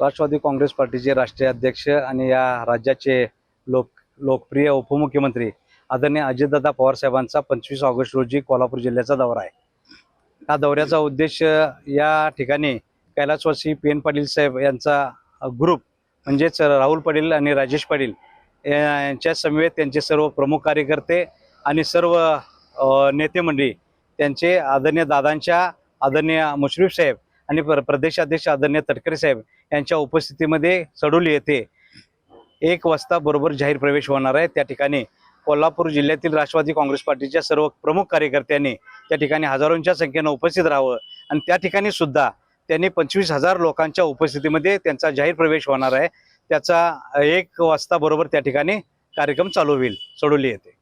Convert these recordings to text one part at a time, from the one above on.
राष्ट्रवादी काँग्रेस पार्टीचे राष्ट्रीय अध्यक्ष आणि या राज्याचे लोक लोकप्रिय उपमुख्यमंत्री आदरणीय अजितदादा पवार साहेबांचा पंचवीस ऑगस्ट रोजी कोल्हापूर जिल्ह्याचा दौरा आहे. हा दौऱ्याचा उद्देश या ठिकाणी कैलासवासी पी एन पाटील साहेब यांचा ग्रुप म्हणजेच राहुल पाटील आणि राजेश पाटील यांच्या समवेत त्यांचे सर्व प्रमुख कार्यकर्ते आणि सर्व नेते मंडळी त्यांचे आदरणीय दादांच्या आदरणीय मुश्रीफ साहेब आणि प्र प्रदेशाध्यक्ष आदरणीय तटकरे साहेब यांच्या उपस्थितीमध्ये सडोली येथे एक वाजता बरोबर जाहीर प्रवेश होणार आहे. त्या ठिकाणी कोल्हापूर जिल्ह्यातील राष्ट्रवादी काँग्रेस पार्टीच्या सर्व प्रमुख कार्यकर्त्यांनी त्या ठिकाणी हजारोंच्या संख्येनं उपस्थित राहावं. आणि त्या ठिकाणी सुद्धा त्यांनी पंचवीस हजार लोकांच्या उपस्थितीमध्ये त्यांचा जाहीर प्रवेश होणार आहे. त्याचा एक वाजता बरोबर त्या ठिकाणी कार्यक्रम चालू होईल. सडोली येते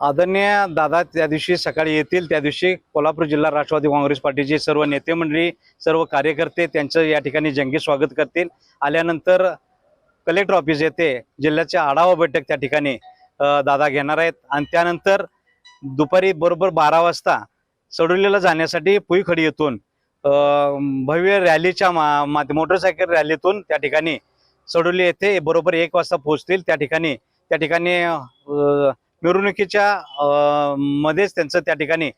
आदरणीय दादा त्या दिवशी सकाळी येतील त्या दिवशी कोल्हापूर जिल्हा राष्ट्रवादी काँग्रेस पार्टीचे सर्व नेते मंडळी सर्व कार्यकर्ते त्यांचं या ठिकाणी जंगी स्वागत करतील. आल्यानंतर कलेक्टर ऑफिस येथे जिल्ह्याच्या आढावा बैठक त्या ठिकाणी दादा घेणार आहेत. आणि त्यानंतर दुपारी बरोबर बारा वाजता सडोलीला जाण्यासाठी पुईखडी येथून भव्य रॅलीच्या मा मा- मोटरसायकल रॅलीतून त्या ठिकाणी सडोली येथे बरोबर एक वाजता पोहोचतील. त्या ठिकाणी त्या ठिकाणी मिरवणुकीच्या मध्येच त्यांचं त्या ठिकाणी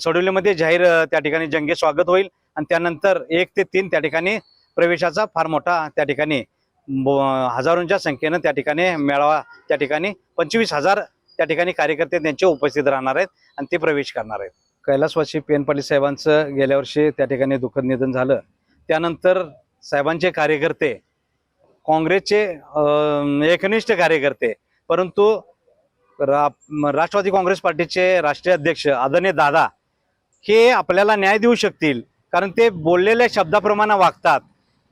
सडोलीमध्ये जाहीर त्या ठिकाणी जंगे स्वागत होईल आणि त्यानंतर एक ते तीन त्या ठिकाणी प्रवेशाचा फार मोठा त्या ठिकाणी ब- हजारोंच्या संख्येनं त्या ठिकाणी मेळावा त्या ठिकाणी पंचवीस हजार त्या ठिकाणी कार्यकर्ते त्यांचे उपस्थित राहणार आहेत आणि ते प्रवेश करणार आहेत. कैलासवासी पेन पाटील साहेबांचं गेल्या वर्षी त्या ठिकाणी दुःखद निधन झालं. त्यानंतर साहेबांचे कार्यकर्ते काँग्रेसचे एकनिष्ठ कार्यकर्ते परंतु रा राष्ट्रवादी काँग्रेस पार्टीचे राष्ट्रीय अध्यक्ष आदरणीय दादा हे आपल्याला न्याय देऊ शकतील. कारण ते बोललेल्या शब्दाप्रमाणे वागतात.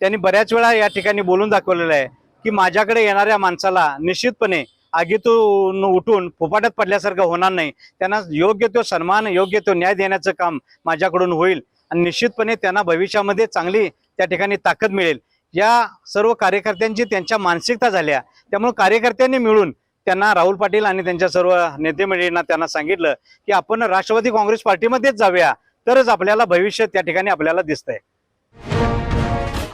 त्यांनी बऱ्याच वेळा या ठिकाणी बोलून दाखवलेलं आहे की माझ्याकडे येणाऱ्या माणसाला निश्चितपणे आगीतून उठून फुपाट्यात पडल्यासारखं होणार नाही. त्यांना योग्य तो सन्मान योग्य तो न्याय देण्याचं काम माझ्याकडून होईल आणि निश्चितपणे त्यांना भविष्यामध्ये चांगली त्या ठिकाणी ताकद मिळेल. या सर्व कार्यकर्त्यांची त्यांच्या मानसिकता झाल्या. त्यामुळे कार्यकर्त्यांनी मिळून त्यांना राहुल पाटील आणि त्यांच्या सर्व नेते मंडळींना त्यांना सांगितलं की आपण राष्ट्रवादी काँग्रेस पार्टीमध्येच जाऊया तरच आपल्याला भविष्य त्या ठिकाणी आपल्याला दिसतंय.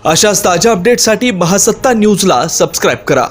अशाच ताज्या अपडेटसाठी महासत्ता न्यूजला सबस्क्राईब करा.